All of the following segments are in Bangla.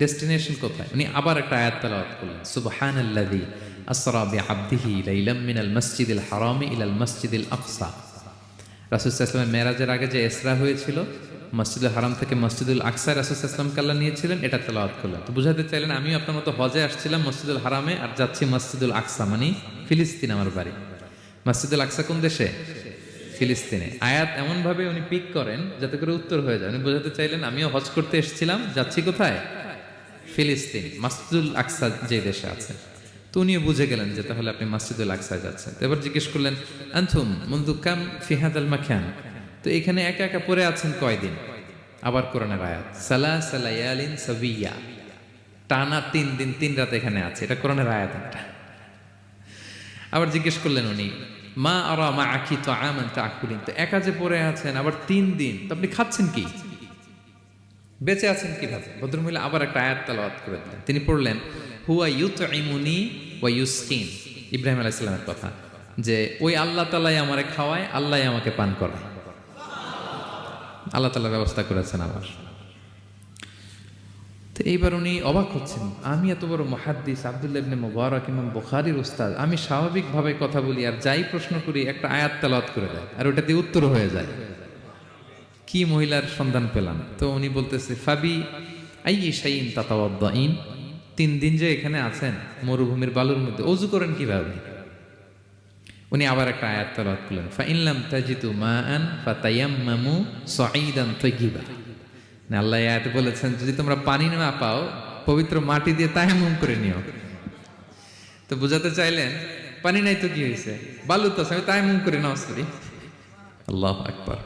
ডেস্টিনেশন কোথায়? উনি আবার একটা আয়াত তালাওয়াত করলেন। সুবহান সুবহানাল্লাযী আসরা বিআবদিহি লাইলাম মিনাল মাসজিদিল হারামি ইলাল মসজিদিল আকসা। রাসূল সাল্লাল্লাহু মেরাজের আগে যে ইসরা হয়েছিল, মসজিদুল হারাম থেকে মসজিদুল আকসা রাসূল সাল্লাল্লাহু কাল্লা নিয়েছিলেন, এটা তেলাওয়াত করলেন। তো বুঝাতে চাইলেন, আমিও আপনার মতো হজে আসছিলাম মসজিদুল হারামে আর যাচ্ছি মসজিদুল আকসা মানে ফিলিস্তিন আমার বাড়ি। মসজিদুল আকসা কোন দেশে? ফিলিস্তিনে। আয়াত এমনভাবে উনি পিক করেন যাতে করে উত্তর হয়ে যায়। উনি বোঝাতে চাইলেন, আমিও হজ করতে এসেছিলাম, যাচ্ছি কোথায়? ফিলিস্তিন, মাসজিদুল আকসা যে দেশে আছে, তো উনিও বুঝে গেলেন যে তাহলে আপনি মাসজিদুল আকসায় যাচ্ছেন। এবার জিজ্ঞেস করলেন আনথুম মুন্দু কাম ফিহাদ আল মাখান তো এখানে একা একা পড়ে আছেন কয়দিন? আবার কোরআনের আয়াত সালা সালায়ালিন সাবিয়া। টানা তিন দিন, তিন রাত এখানে আছে, এটা কোরআনের আয়াত একটা। আবার জিজ্ঞেস করলেন উনি, মা আর মা আখি তো আমান তা আকুলিন তো একা যে পড়ে আছেন, আবার তিন দিন, তো আপনি খাচ্ছেন কি? বেঁচে আছেন কীভাবে? ভদ্রমহিলা আবার একটা আয়াত তালাওয়াত করে দিলেন। তিনি পড়লেন, হুয়া ইউত ইমুনি ওয়া ইউস্কিন। ইব্রাহিম আলাইসাল্লামের কথা, যে ওই আল্লাহ তালাই আমারে খাওয়ায়, আল্লাহ আমাকে পান করায়। আল্লাহ তালা ব্যবস্থা করেছেন আমার তো এইবার উনি অবাক হচ্ছেন, আমি এত বড় মহাদ্দিস আবদুল্লাহ ইবনে মুবারক, ইমাম বুখারীর উস্তাদ, আমি স্বাভাবিকভাবে কথা বলি আর যাই প্রশ্ন করি একটা আয়াত তেলাওয়াত করে দেয়, আর ওটা দিয়ে উত্তর হয়ে যায়। কি মহিলার সন্ধান পেলাম? তো উনি বলতেছে, ফাবি আই শাইন তাতাওয়াদ্দাইন তিন দিন যে এখানে আছেন, মরুভূমির বালুর মধ্যে, অজু করেন কীভাবে? উনি আবার একটা আয়াত করলেন ফাইনলাম তাজিতু মা মাআন ফাতায়াম্মামু সাঈদান তাইয়িবা। না আল্লাহ এই আয়াতে বলেছেন, যদি তোমরা পানি না পাও, পবিত্র মাটি দিয়ে তায়াম্মুম করে নিও। তো বুঝাতে চাইলেন, পানি নাই তো কি হয়েছে বালু তো আমি তায়াম্মুম করে নাও করি আল্লাহ আকবার।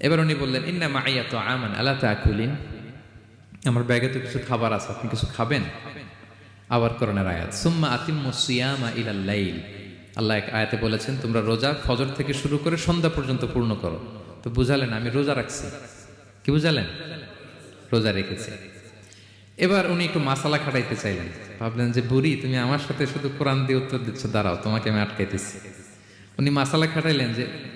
এবার উনি বললেন, ইন্না মাইয়া তো আমান আল্লাহ তাকুলিন আমার ব্যাগে তো কিছু খাবার আছে, আপনি কিছু খাবেন? আবার করোনার আয়াত, সুম্মা আতিম সিয়ামা ইলাল লাইল। আল্লাহ এক আয়াতে বলেছেন, তোমরা রোজা ফজর থেকে শুরু করে সন্ধ্যা পর্যন্ত পূর্ণ করো। তো বুঝালেন, আমি রোজা রাখছি। কি বুঝালেন? রোজা রেখেছি। এবার উনি একটু মাসালা খাটাইতে চাইলেন। ভাবলেন যে, বুড়ি, তুমি আমার সাথে শুধু কোরআন দিয়ে উত্তর দিচ্ছ, দাঁড়াও, তোমাকে আমি আটকাইতেছি। উনি মাসালা খাটাইলেন যে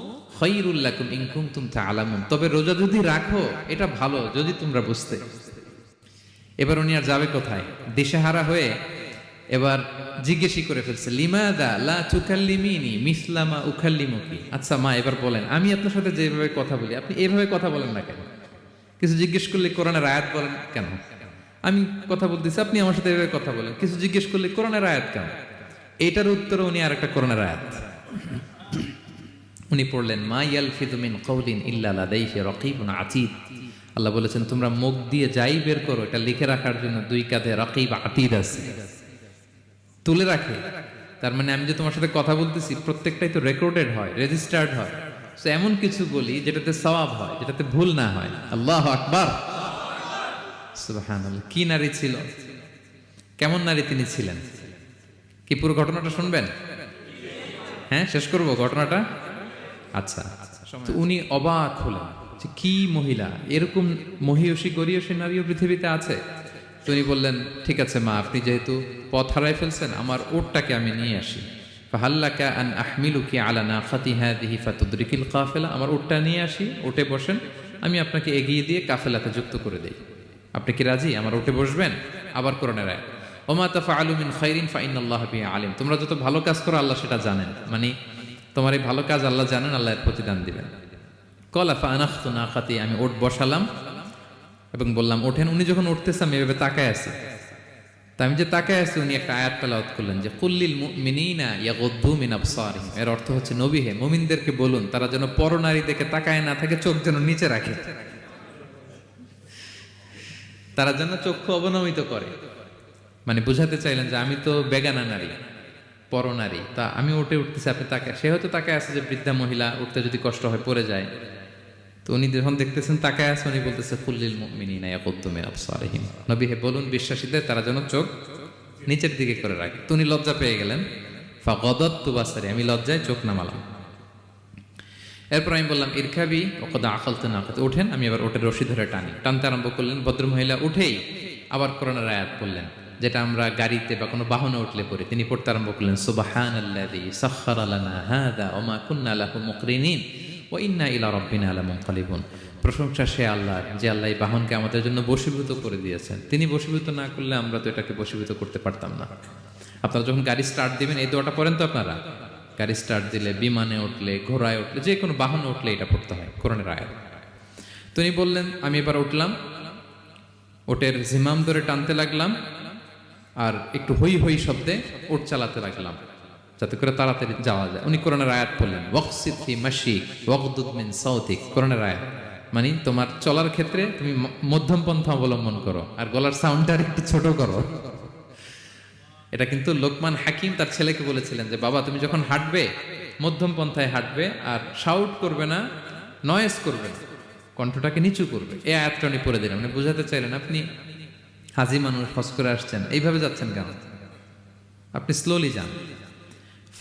খাইরুল লাকুম ইন কুনতুম তাআলামুন। তবে রোজা যদি রাখো, এটা ভালো, যদি তোমরা বুঝতে। এবার উনি আর যাবে কোথায়? দিশেহারা হয়ে এবার জিজ্ঞেসই করে ফেলছে, লিমাদা লা তুকাল্লিমিনি মিসলামা উখাল্লিমুকি আচ্ছা মা, এবার বলেন, আমি আপনার সাথে যেভাবে কথা বলি, আপনি এভাবে কথা বলেন না কেন? কিছু জিজ্ঞেস করলে কোরআনের আয়াত বলেন কেন? আমি কথা বলতেছি, আপনি আমার সাথে এভাবে কথা বলেন। কিছু জিজ্ঞেস করলে কোরআনের আয়াত কেন? এটার উত্তরে উনি আর একটা কোরআনের আয়াত। উনি পড়লেন, মা ইয়ালফিদু মিন কওলিন ইল্লা লাদাইহি রাকিবুন আতীদ। আল্লাহ বলেছেন, তোমরা মুখ দিয়ে যাই বের করো, এটা লিখে রাখার জন্য দুই কাঁধে রাকিব আতীদ আছে। তুলে রাখে। তার মানে আমি যে তোমার সাথে কথা বলতেছি, প্রত্যেকটাই তো রেকর্ডেড হয়, রেজিস্টার্ড হয়। তো এমন কিছু বলি, যেটাতে সওয়াব হয়, যেটাতে ভুল না হয়। আল্লাহ আকবার। কি নারী ছিল? কেমন নারী তিনি ছিলেন? কি পুরো ঘটনাটা শুনবেন? হ্যাঁ শেষ করব ঘটনাটা? আচ্ছা তো উনি অবাক হলেন যে কি মহিলা? এরকম মহিয়সী গরিয়সী নারীও পৃথিবীতে আছে? তো বললেন, ঠিক আছে মা, আপনি যেহেতু পথ হারাই ফেলছেন, আমার ওটটাকে আমি নিয়ে আসি। আলা নাখাতি হাদিহি ফাতুদরিকিল কাফেলা। আমার ওটটা নিয়ে আসি, ওটে বসেন, আমি আপনাকে এগিয়ে দিয়ে কাফেলাতে যুক্ত করে দেই। আপনি কি রাজি? আমার ওটে বসবেন? আবার করোনা রায় ওমা তাফা আলুমিন ফাইন আল্লাহ আলিম তোমরা যত ভালো কাজ করো, আল্লাহ সেটা জানেন। মানে তোমার এই ভালো কাজ আল্লাহ জানেন, আল্লাহ এর প্রতিদান দিবেন। কলাফা আনাখতু না খাতি আমি ওট বসালাম এবং বললাম, ওঠেন। উনি যখন উঠতেছে, আমি এভাবে তাকায় আছি। তা আমি যে তাকায় আছি, উনি একটা আয়াত তালাওয়াত করলেন যে কুল্লিল মুমিনিনা ইয়াগুদ্দু মিন আবসারিহিম। এর অর্থ হচ্ছে, নবী হে, মুমিনদেরকে বলুন, তারা যেন পরনারী দেখে তাকায় না থাকে, চোখ যেন নিচে রাখে। তারা যেন চক্ষু অবনমিত করে। মানে বুঝাতে চাইলেন যে, আমি তো বেগানা নারী। পরনারী। তা আমি উঠে উঠতেছি, আপনি তাকে, সে হয়তো তাকে আছে যে বৃদ্ধা মহিলা, উঠতে যদি কষ্ট হয় পড়ে যায়। তো উনি যখন দেখতেছেন তাকে আছে, উনি বলতেছে, ফুল্লিল মিনিনা ইয়াকুদ্দুমিন আবসারিহিম। নবী হে বলুন, বিশ্বাসীদের, তারা যেন চোখ নিচের দিকে করে রাখে। তো উনি লজ্জা পেয়ে গেলেন। ফাগদত তুবাসারি আমি লজ্জায় চোখ নামালাম। এরপর আমি বললাম ইরখাবি ওকদা আকালতে না আকালতে ওঠেন আমি আবার ওটের রশি ধরে টানি। টানতে আরম্ভ করলেন, ভদ্রমহিলা উঠেই আবার করোনার আয়াত করলেন যেটা আমরা গাড়িতে বা কোনো বাহনে উঠলে পড়ি, তিনি পড়তে আরম্ভ করলেন সুবাহান ওয়া ইন্না ইলা রাব্বিনা লামুনকালিবুন। প্রশংসা সে আল্লাহ, যে আল্লাহ এই বাহনকে আমাদের জন্য বশীভূত করে দিয়েছেন। তিনি বশীভূত না করলে আমরা তো এটাকে বশীভূত করতে পারতাম না। আপনারা যখন গাড়ি স্টার্ট দিবেন, এই দোয়াটা পড়েন তো আপনারা? গাড়ি স্টার্ট দিলে, বিমানে উঠলে, ঘোড়ায় উঠলে, যে কোনো বাহনে উঠলে এটা পড়তে হয়, কোরআনের আয়াত। তিনি বললেন, আমি এবার উঠলাম, ওটের জিমাম ধরে টানতে লাগলাম আর একটু হই হই শব্দে ওট চালাতে লাগলাম, যাতে করে তাড়াতাড়ি যাওয়া যায়। উনি কোরআনের আয়াত বললেন ওয়াকসিদ ফি মাশিক ওয়াকদুদ মিন সাউতিক কোরআনের আয়াত। মানে তোমার চলার ক্ষেত্রে তুমি মধ্যম পন্থা অবলম্বন করো, আর গলার সাউন্ডটা একটু ছোট করো। এটা কিন্তু লোকমান হাকিম তার ছেলেকে বলেছিলেন যে, বাবা, তুমি যখন হাঁটবে, মধ্যম পন্থায় হাঁটবে, আর শাউট করবে না নয়েস করবে কণ্ঠটাকে নিচু করবে। এই আয়াতটা উনি পড়ে দিলেন। মানে বোঝাতে চাইলেন আপনি হাজি মানুষ হস করে আসছেন। এইভাবে যাচ্ছেন কেন? আপনি স্লোলি যান।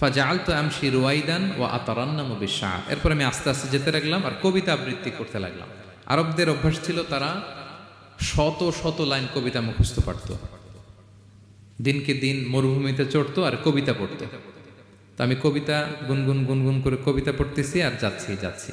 ফাজাল তো আমশি রুয়াইদান ও আতরান্নাম বিশাহ এরপর আমি আস্তে আস্তে যেতে লাগলাম আর কবিতা আবৃত্তি করতে লাগলাম। আরবদের অভ্যাস ছিল তারা শত শত লাইন কবিতা মুখস্থ পারত। দিনকে দিন মরুভূমিতে চড়তো আর কবিতা পড়তো। তো আমি কবিতা গুনগুন গুনগুন করে কবিতা পড়তেছি আর যাচ্ছি যাচ্ছি।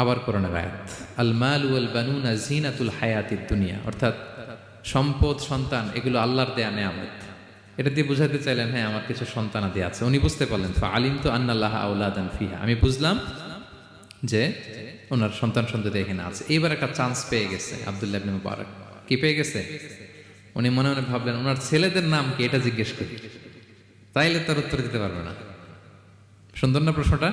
আবার করোনা আয়াত, আল মাল ওয়াল বানুনা জিনাতুল হায়াতিদ দুনিয়া, অর্থাৎ সম্পদ, সন্তান, এগুলো আল্লাহর দেয়া নেয়ামত। এটা দিয়ে বুঝাতে চাইলেন হ্যাঁ আমার কিছু সন্তান সন্তানাদি আছে। উনি বুঝতে পারলেন আলিম তো আন্নাল্লাহ আউলাদান ফিহা। আমি বুঝলাম যে ওনার সন্তান সন্ততি এখানে আছে। এইবার একটা চান্স পেয়ে গেছে আবদুল্লাহ ইবনে মুবারক। কি পেয়ে গেছে? উনি মনে মনে ভাবলেন, ওনার ছেলেদের নাম কি? এটা জিজ্ঞেস করি। তাইলে তার উত্তর দিতে পারবে না। সুন্দর না প্রশ্নটা?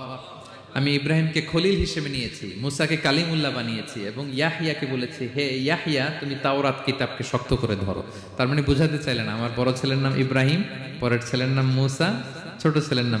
আমি ইব্রাহিমকে খলিল হিসেবে নিয়েছি, মুসাকে কালিমুল্লাহ বানিয়েছি এবং ইয়াহিয়াকে বলেছি, হে ইয়াহিয়া, তুমি তাওরাত কিতাবকে শক্ত করে ধরো। তার মানে বুঝাতে চাইলেন, আমার বড় ছেলের নাম ইব্রাহিম, পরের ছেলের নাম মুসা, ছোট ছেলের নাম